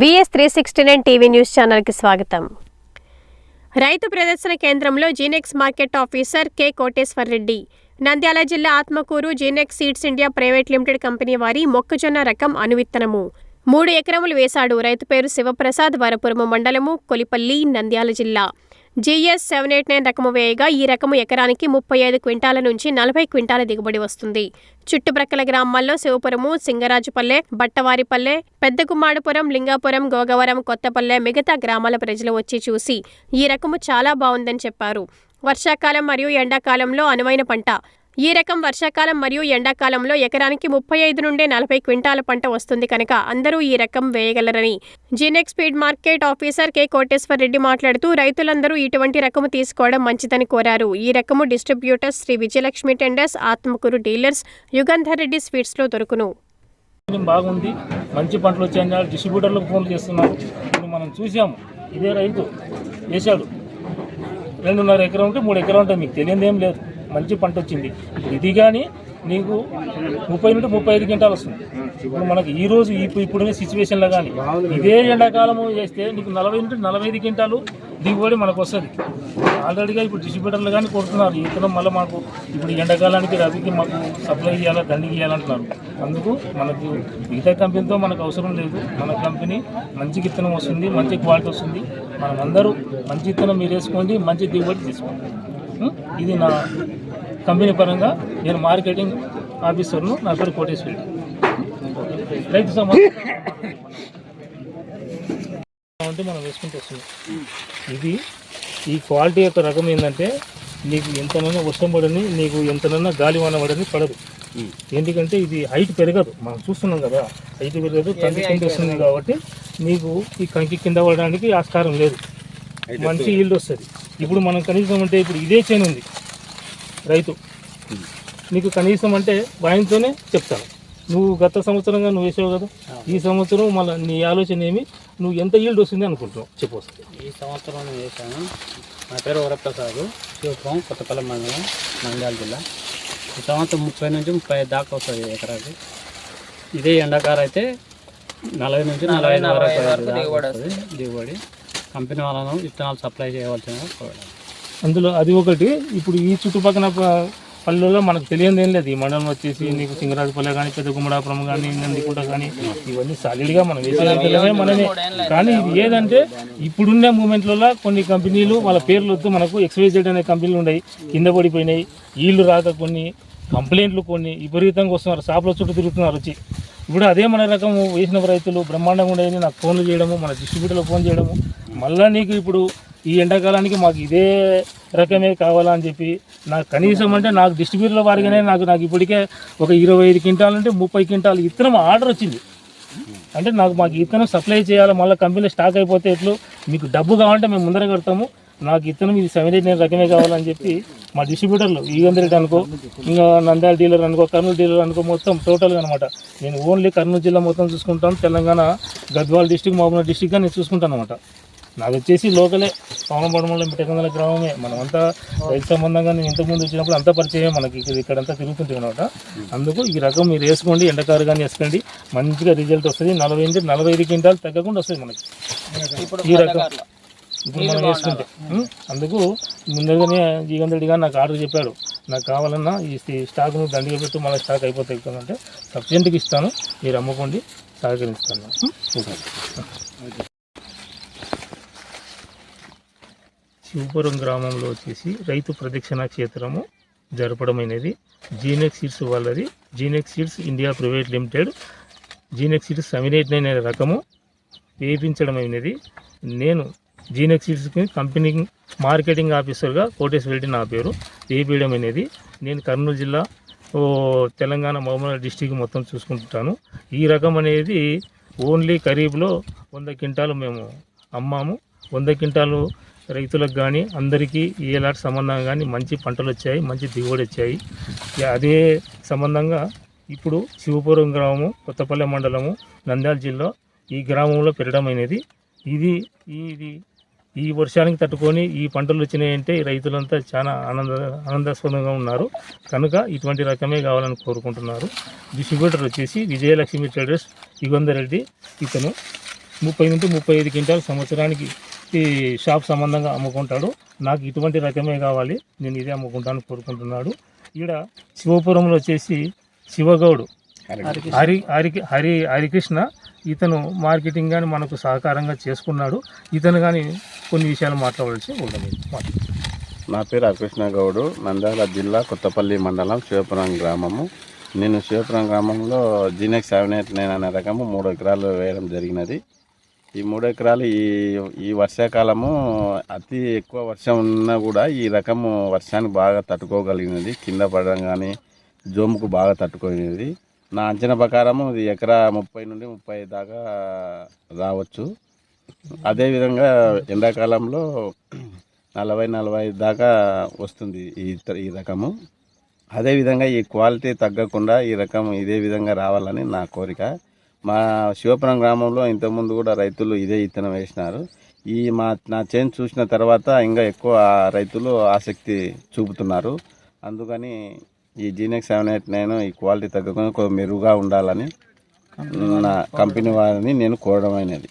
VS three sixty nine TV news ఛానల్కి స్వాగతం. రైతు ప్రదర్శన కేంద్రంలో Genex market officer K Koteshwar Reddy Nandyal జిల్లా Atmakur Genex seeds India private limited company వారి మొక్కజొన్న రకం అనువిత్తనము మూడు ఎకరములు వేశాడు. రైతు పేరు శివప్రసాద్ వరపురము మండలము కొలిపల్లి నంద్యాల జిల్లా. జీఎస్ సెవెన్ ఎయిట్ నైన్ రకము వేయగా ఈ రకము ఎకరానికి ముప్పై ఐదు క్వింటాల నుంచి నలభై క్వింటాల దిగుబడి వస్తుంది. చుట్టుప్రక్కల గ్రామాల్లో శివపురము సింగరాజుపల్లె బట్టవారిపల్లె పెద్దకుమ్మాడుపురం లింగాపురం గోగవరం కొత్తపల్లె మిగతా గ్రామాల ప్రజలు వచ్చి చూసి ఈ రకము చాలా బాగుందని చెప్పారు. వర్షాకాలం మరియు ఎండాకాలంలో అనువైన పంట ఈ రకం వర్షాకాలం మరియు ఎండాకాలంలో ఎకరానికి ముప్పై ఐదు నుండి నలభై క్వింటాల పంట వస్తుంది కనుక అందరూ ఈ రకం వేయగలరని. Genex speed market officer K. Koteshwar Reddy మాట్లాడుతూ రైతులందరూ ఇటువంటి రకము తీసుకోవడం మంచిదని కోరారు. ఈ రకము distributors Shri Vijayalakshmi tenders Atmakur dealers Yugandhar Reddy స్వీట్స్లో దొరుకును. బాగుంది మంచి పంటలు వచ్చాయని డిస్ట్రిబ్యూటర్లకు ఫోన్లు చేస్తున్నారు మనం చూసాము ఇదే రైతు వేశాడు. రెండున్నర ఎకరం ఉంటే మూడు ఎకరం ఉంటుంది మీకు తెలియదేం లేదు. మంచి పంట వచ్చింది. ఇది కానీ నీకు ముప్పై నుండి ముప్పై ఐదు గంటలు వస్తుంది. ఇప్పుడు మనకి ఈ రోజు ఇప్పుడు ఇప్పుడున్న సిచ్యువేషన్లో కానీ ఇదే ఎండాకాలము చేస్తే నీకు నలభై నుండి నలభై ఐదు గంటలు దిగుబడి మనకు వస్తుంది. ఆల్రెడీగా ఇప్పుడు డిస్ట్రిబ్యూటర్లు కానీ కొడుతున్నారు. ఈ మళ్ళీ మాకు ఇప్పుడు ఈ ఎండాకాలానికి రవికి మాకు సప్లై చేయాలా దండి చేయాలంటున్నారు అందుకు మనకు మిగతా కంపెనీతో మనకు అవసరం లేదు. మన కంపెనీ మంచి విత్తనం వస్తుంది మంచి క్వాలిటీ వస్తుంది. మనం అందరూ మంచి విత్తనం మీరు వేసుకోండి మంచి దిగుబడి తీసుకోండి. ఇది నా కంపెనీ పరంగా నేను మార్కెటింగ్ ఆఫీసర్ను నా పేరు కోటేశ్వరి. రైతు సంబంధం అంటే మనం వేసుకుంటే వస్తుంది ఇది ఈ క్వాలిటీ యొక్క రకం ఏంటంటే నీకు ఎంతనైనా వర్షం పడని నీకు ఎంతనైనా గాలి వాన పడని పడదు. ఎందుకంటే ఇది హైట్ పెరగదు. మనం చూస్తున్నాం కదా హైట్ పెరగదు కంకి కింద వస్తుంది కాబట్టి నీకు ఈ కంకి కింద పడడానికి ఆస్కారం లేదు. మంచి ఈల్డ్ వస్తుంది. ఇప్పుడు మనం కనీసం అంటే ఇప్పుడు ఇదే చేను ఉంది. రైతు. నీకు కనీసం అంటే వాయింతోనే చెప్తాను. నువ్వు గత సంవత్సరంగా నువ్వు వేసావు కదా? ఈ సంవత్సరం మళ్ళీ నీ ఆలోచన ఏమి? నువ్వు ఎంత ఈల్డ్ వస్తుంది అనుకుంటున్నావు? చెప్పు వస్తుంది. ఈ సంవత్సరం నేను చేశాను నా పేరు వరప్రసాద్. శివపురం కొత్తపల్లి మండలం నంద్యాల జిల్లా. ఈ సంవత్సరం ముప్పై నుంచి ముప్పై ఐదు దాకా వస్తుంది ఎకరాకి. ఇదే ఎండాకాలం అయితే నలభై నుంచి నలభై వరకు వస్తుంది. దిగుబడి. కంపెనీ వాళ్ళను విత్తనాలు సప్లై చేయవలసిన కోరడం. అందులో అది ఒకటి. ఇప్పుడు ఈ చుట్టుపక్కల పల్లెల్లో మనకు తెలియదు ఏం లేదు. ఈ మండలం వచ్చేసి నీకు సింగరాజపల్లె కానీ పెద్ద గుమ్మడాపురం కానీ నందికుంట కానీ ఇవన్నీ సాలిడ్గా మనం వేసేదే మనమే. కానీ ఇది ఏదంటే ఇప్పుడున్న మూమెంట్లలో కొన్ని కంపెనీలు వాళ్ళ పేర్లు వద్దు మనకు. ఎక్స్వైజెడ్ అనే కంపెనీలు ఉన్నాయి. కింద పడిపోయినాయి. ఈళ్ళు రాక కొన్ని కంప్లైంట్లు కొన్ని విపరీతంగా వస్తున్నారు. షాపుల చుట్టూ తిరుగుతున్నారు వచ్చి. ఇప్పుడు అదే మన రకం వేసిన రైతులు బ్రహ్మాండంగా ఉండేది. నాకు ఫోన్లు చేయడము మన డిస్ట్రిబ్యూటర్లకు ఫోన్ చేయడము. మళ్ళీ నీకు ఇప్పుడు ఈ ఎండాకాలానికి మాకు ఇదే రకమే కావాలని చెప్పి నాకు కనీసం అంటే నాకు డిస్ట్రిబ్యూటర్ల వారిగానే నాకు నాకు ఇప్పటికే ఒక ఇరవై ఐదు క్వింటాలు అంటే ముప్పై క్వింటాలు ఇత్తనం ఆర్డర్ వచ్చింది. అంటే నాకు మాకు ఇత్తనం సప్లై చేయాలి మళ్ళీ కంపెనీలో స్టాక్ అయిపోతే ఎట్లు? మీకు డబ్బు కావాలంటే మేము ముందర కడతాము. నాకు ఇత్తనం ఇది సెవెన్ ఎయిట్ నైన్ రకమే కావాలని చెప్పి మా డిస్ట్రిబ్యూటర్లు ఈగందరెడ్డి అనుకో ఇంకా నంద్యాల డీలర్ అనుకో కర్నూలు డీలర్ అనుకో మొత్తం టోటల్గా అనమాట నేను ఓన్లీ కర్నూలు జిల్లా మొత్తం చూసుకుంటాను. తెలంగాణ గద్వాల డిస్టిక్ మహబూబ్ డిస్టిక్గా నేను చూసుకుంటాను అనమాట నాకు వచ్చేసి లోకలే. పవనపడమలో మిట్టకందల గ్రామమే. మనం అంతా రైతు సంబంధంగా నేను ఇంతకుముందు వచ్చినప్పుడు అంతా పరిచయం మనకి. ఇక్కడ ఇక్కడంతా తిరుగుతుంటాం అనమాట అందుకు ఈ రకం మీరు వేసుకోండి ఎండకారు కానీ వేసుకోండి. మంచిగా రిజల్ట్ వస్తుంది. నలభై నుంచి నలభై ఐదు క్వింటాలు తగ్గకుండా వస్తుంది మనకి. ఈ రకం. ఇప్పుడు మనం వేసుకుంటే? అందుకు ముందుగానే జీగంధరెడ్డి గారు నాకు ఆర్డర్ చెప్పాడు. నాకు కావాలన్నా ఈ స్టీ- స్టాక్ను దండిగా పెట్టు మళ్ళీ స్టాక్ అయిపోతాయి అంటే సఫిషియెంట్గా ఇస్తాను. మీరు అమ్ముకోండి సహకరిస్తాను. శివపురం గ్రామంలో వచ్చేసి రైతు ప్రదక్షిణ క్షేత్రము జరపడమైనది జీనెక్ సీడ్స్ వాళ్ళది. Genex seeds India private limited. Genex seeds seven eight nine అనే రకము వేయించడమైనది నేను జీనెక్ సీడ్స్కి కంపెనీ మార్కెటింగ్ ఆఫీసర్గా కోటేశ్వరెడ్డి నా పేరు. వేయించడం అనేది నేను కర్నూలు జిల్లా ఓ తెలంగాణ మహబూబ్నగర్ డిస్టిక్ మొత్తం చూసుకుంటాను. ఈ రకం అనేది ఓన్లీ ఖరీఫ్లో వంద క్వింటాలు మేము అమ్మాము. వంద క్వింటాలు రైతులకు కానీ అందరికీ ఏలాంటి సంబంధంగా కానీ మంచి పంటలు వచ్చాయి మంచి దిగుబడి వచ్చాయి. అదే సంబంధంగా ఇప్పుడు శివపురం గ్రామము కొత్తపల్లె మండలము నంద్యాల జిల్లా ఈ గ్రామంలో పెరగడమైనది ఇది ఇది ఈ వర్షానికి తట్టుకొని ఈ పంటలు వచ్చినాయంటే రైతులంతా చాలా ఆనంద ఆనందాస్పదంగా ఉన్నారు. కనుక ఇటువంటి రకమే కావాలని కోరుకుంటున్నారు. డిస్ట్రిబ్యూటర్ వచ్చేసి విజయలక్ష్మి ట్రేడర్స్ యుగంధర్ రెడ్డి. ఇతను ముప్పై నుండి ముప్పై ఐదు క్వింటాల్ సంవత్సరానికి ఈ షాప్ సంబంధంగా అమ్ముకుంటాడు. నాకు ఇటువంటి రకమే కావాలి. నేను ఇదే అమ్ముకుంటాను కోరుకుంటున్నాడు. ఈడ శివపురంలో వచ్చేసి శివగౌడు. హరి హరి హరి హరికృష్ణ ఇతను మార్కెటింగ్ కానీ మనకు సహకారంగా చేసుకున్నాడు. ఇతను కానీ కొన్ని విషయాలు మాట్లాడవలసి ఉంటుంది. నా పేరు హరికృష్ణ గౌడు. నంద్యాల జిల్లా కొత్తపల్లి మండలం శివపురం గ్రామము. నేను శివపురం గ్రామంలో జీనెక్స్ సెవెన్ ఎయిట్ నైన్ అనే రకము మూడు ఎకరాలు వేయడం జరిగినది. ఈ మూడు ఎకరాలు ఈ ఈ వర్షాకాలము అతి ఎక్కువ వర్షం ఉన్నా కూడా ఈ రకము వర్షాన్ని బాగా తట్టుకోగలిగినది. కింద పడడం కానీ జోముకు బాగా తట్టుకోగలిగినది నా అంచనా ప్రకారము ఇది ఎకరా ముప్పై నుండి ముప్పై దాకా రావచ్చు. అదేవిధంగా ఎండాకాలంలో నలభై నలభై దాకా వస్తుంది ఈ ఈ రకము. అదేవిధంగా ఈ క్వాలిటీ తగ్గకుండా ఈ రకం ఇదే విధంగా రావాలని నా కోరిక. మా శివపురం గ్రామంలో ఇంతకుముందు కూడా రైతులు ఇదే ఇత్తనం వేసినారు. ఈ మా నా చేను చూసిన తర్వాత ఇంకా ఎక్కువ రైతులు ఆసక్తి చూపుతున్నారు. అందుకని ఈ జీనెక్స్ సెవెన్ ఎయిట్ నైన్ ఈ క్వాలిటీ తగ్గకుండా మెరుగుగా ఉండాలని నా కంపెనీ వారిని నేను కోరడమైనది